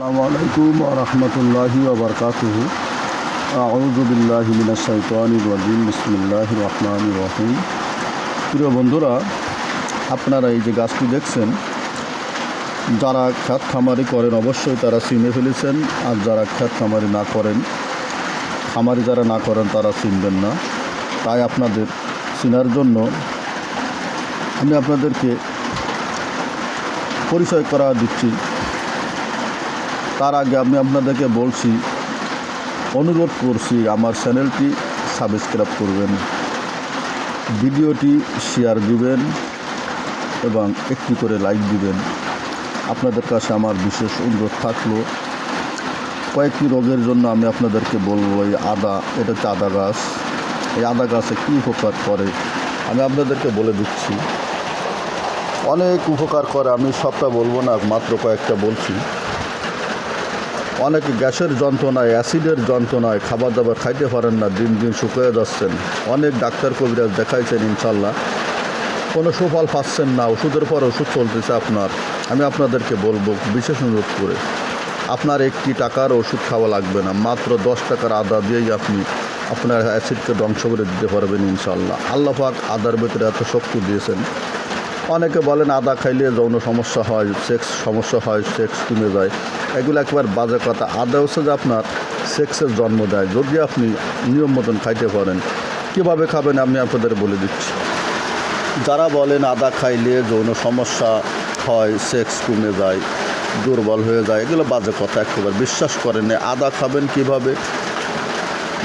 আসসালামু রহমতুল্লাহি ওবরকাতুহ বিসমিল্লাহ রহমান রহিম। প্রিয় বন্ধুরা, আপনারা এই যে গাছটি দেখছেন, যারা খ্যাত খামারি করেন অবশ্যই তারা চিনে ফেলেছেন, আর যারা খ্যাত খামারি না করেন, খামারি যারা না করেন তারা চিনবেন না। তাই আপনাদের চিনার জন্য আমি আপনাদেরকে পরিচয় করা দিচ্ছি। তার আগে আমি আপনাদেরকে বলছি, অনুরোধ করছি আমার চ্যানেলটি সাবস্ক্রাইব করবেন, ভিডিওটি শেয়ার দিবেন এবং একটি করে লাইক দিবেন। আপনাদের কাছে আমার বিশেষ অনুরোধ থাকল, কয়েকটি রোগের জন্য আমি আপনাদেরকে বলব, এই আদা, এটা হচ্ছে আদা গাছ। এই আদা গাছে কী উপকার করে? আমি আপনাদেরকে বলে দিচ্ছি। অনেক উপকার করে, আমি সবটা বলব না, মাত্র কয়েকটা বলছি। অনেক গ্যাসের যন্ত্রণায়, অ্যাসিডের যন্ত্রণায় খাবার দাবার খাইতে পারেন না, দিন দিন শুকিয়ে যাচ্ছেন। অনেক ডাক্তার কবিরাজ দেখাইছেন ইনশাল্লাহ কোনো সুফল পাচ্ছেন না, ওষুধের পর ওষুধ চলতেছে আপনার। আমি আপনাদেরকে বলব বিশেষ অনুরোধ করে, আপনার একটি টাকার ওষুধ খাওয়া লাগবে না, মাত্র দশ টাকার আদা দিয়েই আপনি আপনার অ্যাসিডকে ধ্বংস করে দিতে পারবেন ইনশাল্লাহ আল্লাহ পাক আদার ভেতরে এত শক্তি দিয়েছেন। অনেকে বলেন, আদা খাইলে যৌন সমস্যা হয়, সেক্স সমস্যা হয়, সেক্স কমে যায়। এগুলো একবার বাজে কথা। আদা হচ্ছে যে আপনার সেক্সের জন্ম দেয়, যদি আপনি নিয়ম মতন খাইতে পারেন, কীভাবে খাবেন আমি আপনাদের বলে দিচ্ছি। যারা বলেন আদা খাইলে যৌন সমস্যা হয়, সেক্স কমে যায়, দুর্বল হয়ে যায়, এগুলো বাজে কথা একেবারে বিশ্বাস করেন না, আদা খাবেন কীভাবে?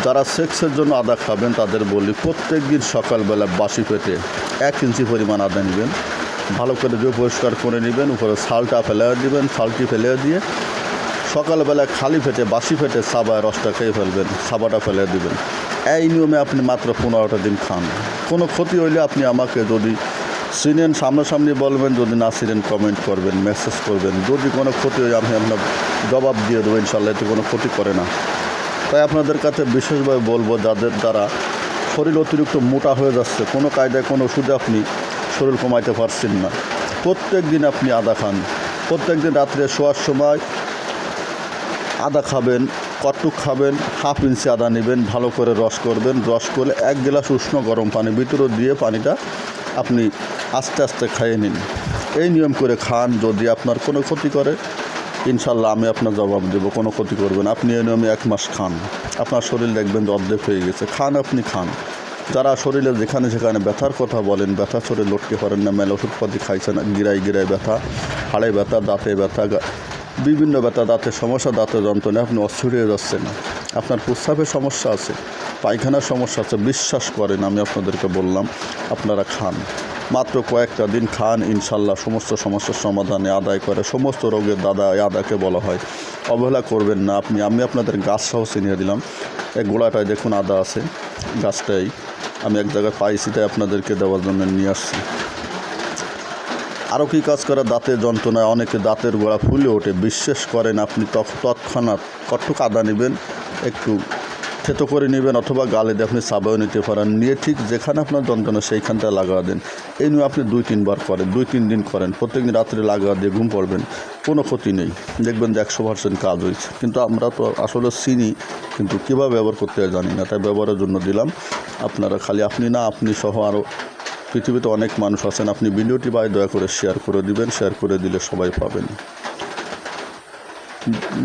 যারা সেক্সের জন্য আদা খাবেন, তাদের বলি, প্রত্যেক দিন সকালবেলা বাসি পেটে এক ইঞ্চি পরিমাণ আদা নেবেন। ভালো করে দিয়ে পরিষ্কার করে নেবেন, উপরে ছালটা ফেলে দেবেন ছালটি ফেলে দিয়ে সকালবেলা খালি ফেটে বাসি ফেটে সাবায় রসটা খেয়ে ফেলবেন, সাবাটা ফেলে দিবেন। এই নিয়মে আপনি মাত্র পনেরোটা দিন খান। কোনো ক্ষতি হইলে আপনি আমাকে যদি চিনেন, সামনাসামনি বলবেন, যদি না চিনেন কমেন্ট করবেন মেসেজ করবেন। যদি কোনো ক্ষতি হয়, আমি আপনার জবাব দিয়ে দেবো, ইনশাল্লাহ এতে কোনো ক্ষতি করে না। তাই আপনাদের কাছে বিশেষভাবে বলব, যাদের দ্বারা শরীর অতিরিক্ত মোটা হয়ে যাচ্ছে, কোনো কায়দায়, কোনো ওষুধে আপনি শরীর কমাইতে পারছেন না। প্রত্যেক দিন আপনি আদা খান। প্রত্যেক দিন রাত্রে শোয়ার সময় আদা খাবেন কটুক খাবেন, হাফ ইঞ্চি আদা নেবেন, ভালো করে রস করবেন, রস করে এক গ্লাস উষ্ণ গরম পানি ভিতরে দিয়ে পানিটা আপনি আস্তে আস্তে খাইয়ে নিন। এই নিয়ম করে খান, যদি আপনার কোনো ক্ষতি করে ইনশাল্লাহ আমি আপনার জবাব দেবো, কোনো ক্ষতি করবেন আপনি এই নিয়মে এক মাস খান। আপনার শরীর দেখবেন অর্ধেক হয়ে গেছে। খান আপনি, খান। যারা শরীরে যেখানে সেখানে ব্যথার কথা বলেন, ব্যথা শরীর লটকে পারেন না মেল ওষুধপাতি খাইছেন গিরাই গিরাই ব্যথা, হাড়ে ব্যথা, দাঁতে ব্যথা বিভিন্ন ব্যথা, দাঁতের সমস্যা, দাঁতের যন্ত্রণা, আপনি অস্থির হয়ে যাচ্ছেন। আপনার প্রস্রাবের সমস্যা আছে, পায়খানার সমস্যা আছে, বিশ্বাস করেন, আমি আপনাদেরকে বললাম, আপনারা খান। মাত্র কয়েকটা দিন খান, ইনশাল্লাহ সমস্ত সমস্যার সমাধানে আদায় করে, সমস্ত রোগের দাদা আদাকে বলা হয়। অবহেলা করবেন না আপনি, আমি আপনাদের গাছ সহ চিনিয়ে দিলাম। এই গোড়াটায় দেখুন আদা আছে, গাছটাই। আমি এক জায়গায় পাইছি, তাই আপনাদেরকে দেওয়ার জন্য নিয়ে আসছি। আরও কী কাজ করে? দাঁতের যন্ত্রণায় অনেকে দাঁতের গোড়া ফুলে ওঠে। বিশ্বাস করেন আপনি তৎক্ষণাৎ কটুক আদা নেবেন, একটু থেতো করে নেবেন অথবা গালে দিয়ে আপনি সাবাও নিতে পারেন। নিয়ে ঠিক যেখানে আপনার যন্ত্রণা সেইখানটা লাগা দেন। এই নিয়ে আপনি দুই, তিনবার করেন, দুই, তিন দিন করেন। প্রত্যেকদিন রাত্রে লাগা দিয়ে ঘুম পড়বেন, কোনো ক্ষতি নেই। দেখবেন যে একশো পার্সেন্ট কাজ হয়েছে। কিন্তু আমরা তো আসলে চিনি, কিন্তু কীভাবে ব্যবহার করতে জানি না। তাই ব্যবহারের জন্য দিলাম। আপনারা খালি আপনি না, আপনি সহ আরও পৃথিবীতে অনেক মানুষ আছেন। আপনি ভিডিওটি বাই দয়া করে শেয়ার করে দিবেন। শেয়ার করে দিলে সবাই পাবেন।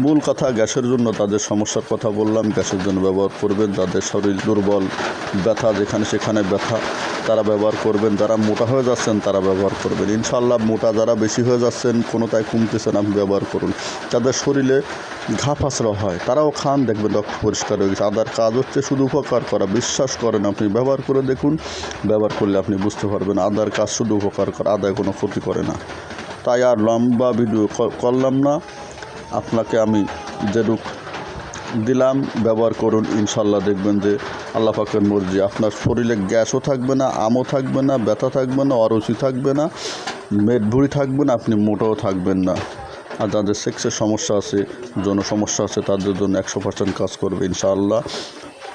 মূল কথা, গ্যাসের জন্য তাদের সমস্যার কথা বললাম, গ্যাসের জন্য ব্যবহার করবেন যাদের শরীর দুর্বল, ব্যথা, যেখানে সেখানে ব্যথা, তারা ব্যবহার করবেন, যারা মোটা হয়ে যাচ্ছেন, তারা ব্যবহার করবেন। ইনশাল্লাহ মোটা যারা বেশি হয়ে যাচ্ছেন, কোনোটাই কমতেছেন আপনি ব্যবহার করুন। যাদের শরীরে ঘা ফাঁসরা হয়, তারাও খান, দেখবেন রক্ত পরিষ্কার হয়ে গেছে। আদার কাজ হচ্ছে শুধু উপকার করা, বিশ্বাস করেন আপনি, ব্যবহার করে দেখুন, ব্যবহার করলে আপনি বুঝতে পারবেন, আদার কাজ শুধু উপকার করা, আদায় কোনো ক্ষতি করে না। তাই আর লম্বা ভিডিও করলাম না। আপনাকে আমি যেরূপ দিলাম, ব্যবহার করুন, ইনশাল্লাহ দেখবেন যে আল্লাহ পাকের মর্জি। আপনার শরীরে গ্যাসও থাকবে না, আমও থাকবে না, ব্যথা থাকবে না, অরুচি থাকবে না মেদ ভুঁড়ি থাকবে না, আপনি মোটাও থাকবেন না। আর যাদের সেক্সের সমস্যা আছে, যৌন সমস্যা আছে, তাদের জন্য একশো পার্সেন্ট কাজ করবে ইনশাআল্লাহ।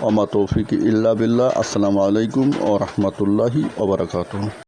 অমা তৌফিক ইল্লা বিল্লাহ। আসসালামু আলাইকুম ও রহমতুল্লাহি ওবরাকাতুহ